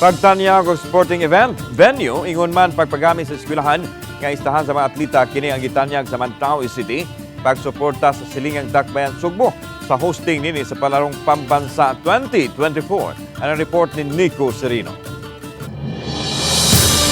Pagtanyag og sporting event, venue, ingon man pagpagami sa eskwelahan nga istahan sa mga atleta kini ang gitanyag sa Mantawi City pagsuporta sa Silingang Dakbayan Sugbo sa hosting nini sa palarong pambansa 2024. Ano report ni Nico Serino.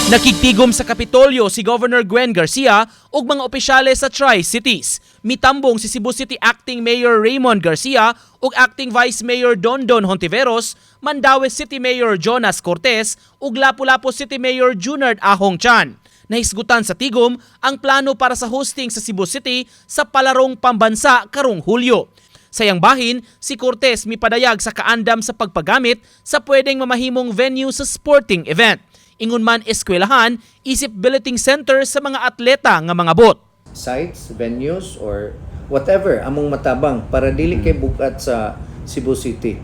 Nakigtigom sa Kapitolyo si Governor Gwen Garcia ug mga opisyales sa Tri-Cities. Mitambong si Cebu City Acting Mayor Raymond Garcia ug Acting Vice Mayor Dondon Hontiveros, Mandaue City Mayor Jonas Cortez ug Lapu-Lapu City Mayor Junard Ahong Chan. Nahisgutan sa Tigom ang plano para sa hosting sa Cebu City sa palarong pambansa karong Hulyo. Sayang bahin, si Cortez mipadayag sa kaandam sa pagpagamit sa pwedeng mamahimong venue sa sporting event. Ingon man eskwelahan, isip billeting center sa mga atleta nga mga bot. sites, venues, or whatever among matabang para dili kay bukat sa Cebu City.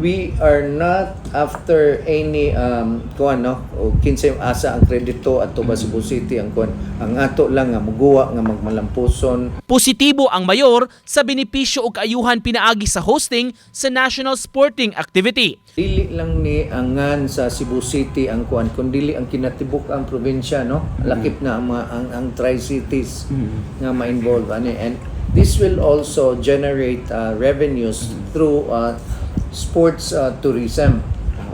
We are not after any um kuan no? O kinsay asa ang kredito at ba Cebu City? Ang kuan ang ato lang nga muguwa nga magmalampuson. Positibo ang mayor sa benepisyo ug ayuhan pinaagi sa hosting sa national sporting activity. dili lang ni angan sa Cebu City ang kuan kun dili ang kinatibuk ang probinsya no? Lakip na ang mga- ang, ang tri-cities nga ma-involve ani. And this will also generate uh, revenues through uh, sports uh, tourism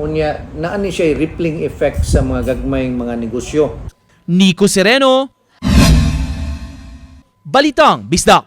unya naa ni siya rippling effect sa mga gagmayng mga negosyo Nico Sereno, Balitang Bisdak.